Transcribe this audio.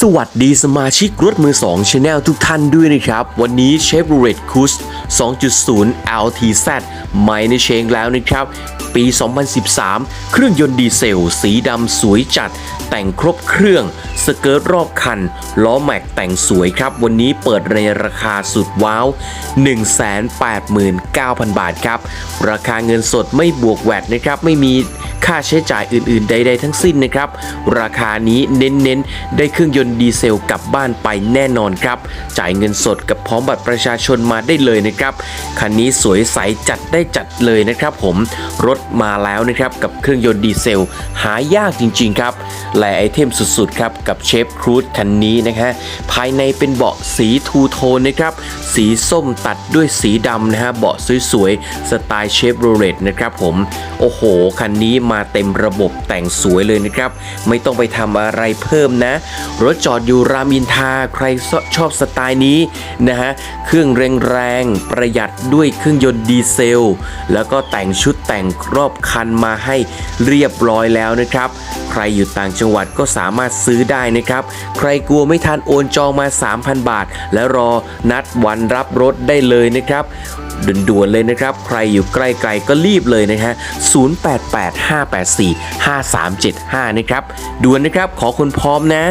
สวัสดีสมาชิกรถมือ2 Channel ทุกท่านด้วยนะครับ วันนี้ Chevrolet Cruze 2.0 LTZ ไม่ในเชงแล้วนะครับ ปี 2013 เครื่องยนต์ดีเซล สีดำสวยจัด แต่งครบเครื่อง สเกิร์ตรอบคัน ล้อแม็กแต่งสวยครับ วันนี้เปิดในราคาสุดว้าว 189,000 บาทครับ ราคาเงินสดไม่บวกแวดนะครับ ไม่มี ค่าใช้จ่ายอื่นๆ ใด ๆ ทั้งสิ้นนะครับ ราคานี้เน้นๆ ได้เครื่องยนต์ดีเซลกลับบ้านไปแน่นอนครับ จ่ายเงินสดกับพร้อมบัตรประชาชนมาได้เลยนะครับ คันนี้สวยใสจัดได้จัดเลยนะครับผม รถมาแล้วนะครับกับเครื่องยนต์ดีเซล หายากจริง ๆ ครับแลไอเทมสุดๆ ครับ กับเชฟครูดคันนี้นะฮะ ภายในเป็นเบาะสีทูโทนนะครับ สีส้มตัดด้วยสีดำนะฮะเบาะสวยๆ สไตล์เชฟโรเลตนะครับผม โอ้โห คันนี้มาเต็มระบบแต่งสวยเลยนะครับ ไม่ต้องไปทำอะไรเพิ่มนะ รถจอดอยู่รามอินทาใครชอบสไตล์นี้นะฮะ เครื่องแรงๆ ประหยัดด้วยเครื่องยนต์ดีเซล แล้วก็แต่งชุดแต่งรอบคันมาให้เรียบร้อยแล้วนะครับ ใครอยู่ต่างจังหวัดก็สามารถซื้อได้นะครับ ใครกลัวไม่ทันโอนจองมา 3,000 บาท แล้วรอนัดวันรับรถได้เลยนะครับด่วนๆเลยนะครับ ใครอยู่ใกล้ๆก็รีบเลยนะฮะ 0885845375 นะครับด่วนนะครับ ขอคนพร้อมนะ